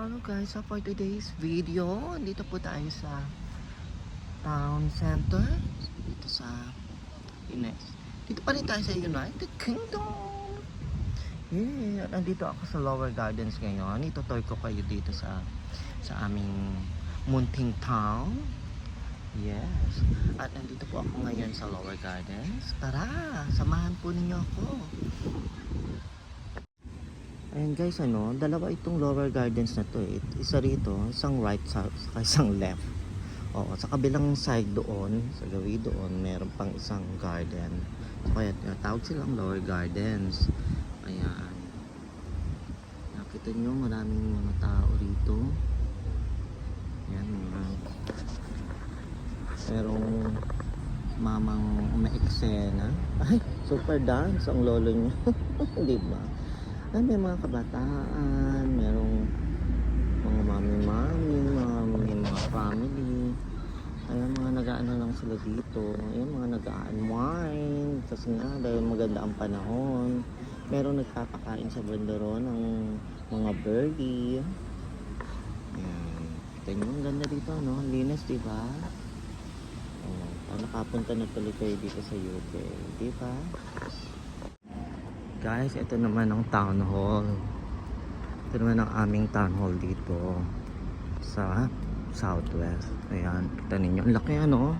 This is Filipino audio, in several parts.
Hello guys, so for today's video, dito po tayo sa town center dito sa Ines. Dito pa rin tayo sa United Kingdom. Yeah, nandito ako sa Lower Gardens ngayon. Itutoy ko kayo dito sa sa aming munting town. Yes. At nandito po ako ngayon sa Lower Gardens. Tara, samahan po ninyo ako. Ayan guys, ano, dalawa itong lower gardens na to eh. Isa rito, isang right saka isang left. Oo, sa kabilang side doon, sa gawi doon, meron pang isang garden. So, kaya tinatawag silang lower gardens. Ayan. Nakita nyo, maraming mga tao rito. Ayan, mga merong mamang maeksena. Ay, super dance ang lolo niya. Di ba? Ay, may mga kabataan, merong mga mami-mami, mga, may mga family. Ayan, mga nag-ano lang sila dito. Ayan, mga nag-unwind. Kasi nga, dahil maganda ang panahon. Merong nagpapakain sa bandero ng mga birdie. Ayan. Nyo, ang ganda dito, no? Linis, di ba? Oh, nakapunta na tuloy kayo dito sa UK. Di ba? Guys, ito naman ang town hall. Ito naman ang aming town hall dito sa Southwest. Ayan, kita ninyo. Ang laki ano.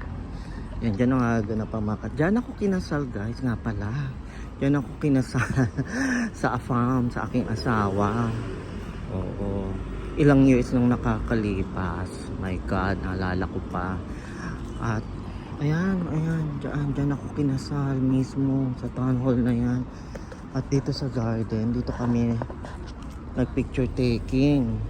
Yan, dyan ang aga na pamakat. Dyan ako kinasal guys, nga pala. Dyan ako kinasal sa farm, sa aking asawa. Oo. Ilang years nung nakakalipas. My God, naalala ko pa. At ayan, ayan, dyan, dyan ako kinasal mismo sa town hall na yan. At dito sa garden, dito kami nag-picture taking.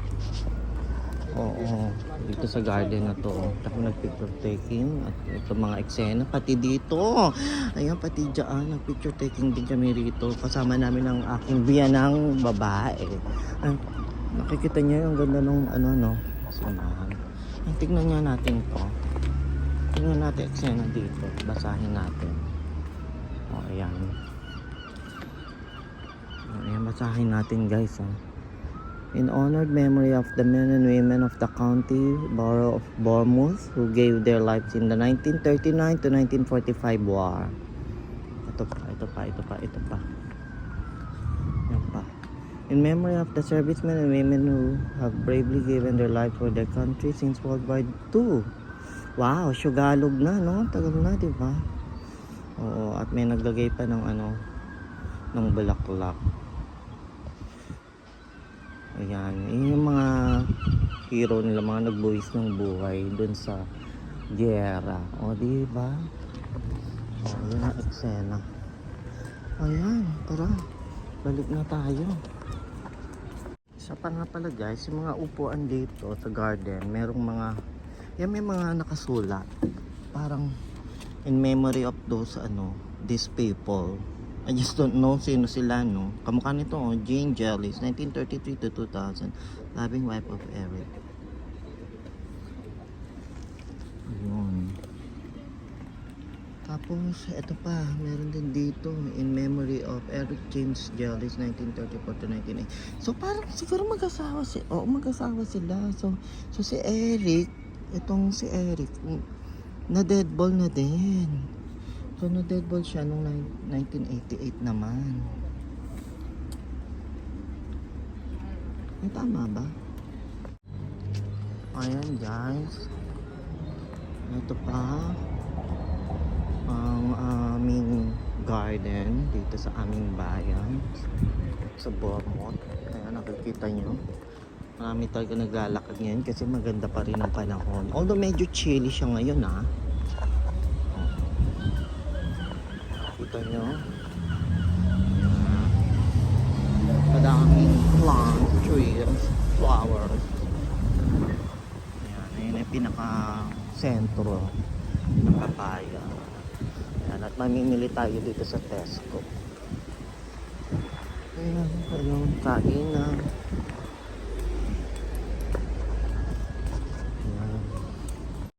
Oo, dito sa garden na to. Dito kami nag-picture taking. At ito mga eksena, pati dito. Ayan, pati dyan, nag-picture taking din kami rito. Kasama namin ang aking biyanang babae. Ay, nakikita niyo yung ganda nung ano, no? Sinahan. Ay, tignan nga natin to. Tignan natin eksena dito. Basahin natin. O, ayan. Ayan, basahin natin guys. Ha. In honored memory of the men and women of the county borough of Bournemouth who gave their lives in the 1939 to 1945 war. Ito pa, ito pa, ito pa, ito pa. Yan pa. In memory of the servicemen and women who have bravely given their lives for their country since World War II. Wow, Sugalog na, no? Tagal na, di ba? Oo, at may naglagay pa ng ano, ng bulaklak. Ayan, yun yung mga hero nila, mga nagbuwis ng buhay dun sa giyera. O, di ba? O, yun ang eksena. Ayan, tara. Balik na tayo. Isa pa nga pala guys, yung mga upuan dito sa garden, merong mga, yan may mga nakasulat. Parang in memory of those, ano, these people. I just don't know sino sila, no? Kamukha nito, oh, Jane Jellis, 1933 to 2000. Loving wife of Eric. Ayun. Tapos, ito pa, meron din dito, in memory of Eric James Jellis, 1934 to 1980. So, parang siguro mag-asawa si, oo, mag-asawa sila. So, so si Eric, itong si Eric, na deadball na din. Deadball siya nung nine- 1988 naman. Ay, tama ba? Ayan, guys. Ito pa ang aming garden dito sa aming bayan sa Bournemouth. Ayan, nakikita nyo. Marami talaga naglalakad ngayon kasi maganda pa rin ang panahon. Although medyo chilly siya ngayon ah. Kita nyo. Madaming plant, trees, flowers. Ayan, ayan yung pinaka sentro ng papaya. Ayan, at mamimili tayo dito sa Tesco. Ayan, ayun, kain na.